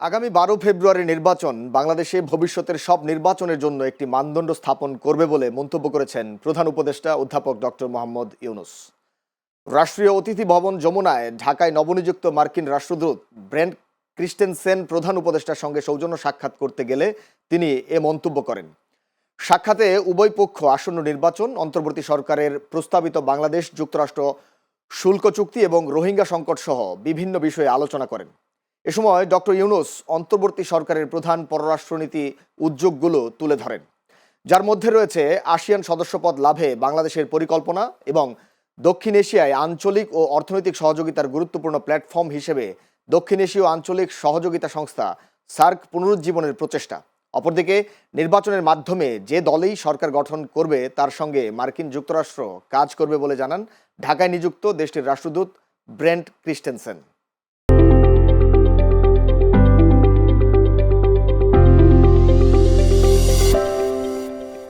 আগামী বারো ফেব্রুয়ারি নির্বাচন বাংলাদেশে ভবিষ্যতের সব নির্বাচনের জন্য একটি মানদণ্ড স্থাপন করবে বলে মন্তব্য করেছেন প্রধান উপদেষ্টা অধ্যাপক ডক্টর মোহাম্মদ ইউনুস। রাষ্ট্রীয় অতিথি ভবন যমুনায় ঢাকায় নবনিযুক্ত মার্কিন রাষ্ট্রদূত ব্রেন্ট ক্রিস্টেনসেন প্রধান উপদেষ্টার সঙ্গে সৌজন্য সাক্ষাৎ করতে গেলে তিনি এ মন্তব্য করেন। সাক্ষাতে উভয় পক্ষ আসন্ন নির্বাচন, অন্তর্বর্তী সরকারের প্রস্তাবিত বাংলাদেশ, যুক্তরাষ্ট্র, শুল্ক চুক্তি এবং রোহিঙ্গা সংকট সহ বিভিন্ন বিষয়ে আলোচনা করেন। এ সময় ডক্টর ইউনুস অন্তর্বর্তী সরকারের প্রধান পররাষ্ট্রনীতি উদ্যোগগুলো তুলে ধরেন। যার মধ্যে রয়েছে আসিয়ান সদস্যপদ লাভে বাংলাদেশের পরিকল্পনা এবং দক্ষিণ এশিয়ায় আঞ্চলিক ও অর্থনৈতিক সহযোগিতার গুরুত্বপূর্ণ প্ল্যাটফর্ম হিসেবে দক্ষিণ এশীয় আঞ্চলিক সহযোগিতা সংস্থা সার্ক পুনরুজ্জীবনের প্রচেষ্টা। অপরদিকে, নির্বাচনের মাধ্যমে যে দলেই সরকার গঠন করবে, তার সঙ্গে মার্কিন যুক্তরাষ্ট্র কাজ করবে বলে জানান ঢাকায় নিযুক্ত দেশটির রাষ্ট্রদূত ব্রেন্ট ক্রিস্টেনসেন।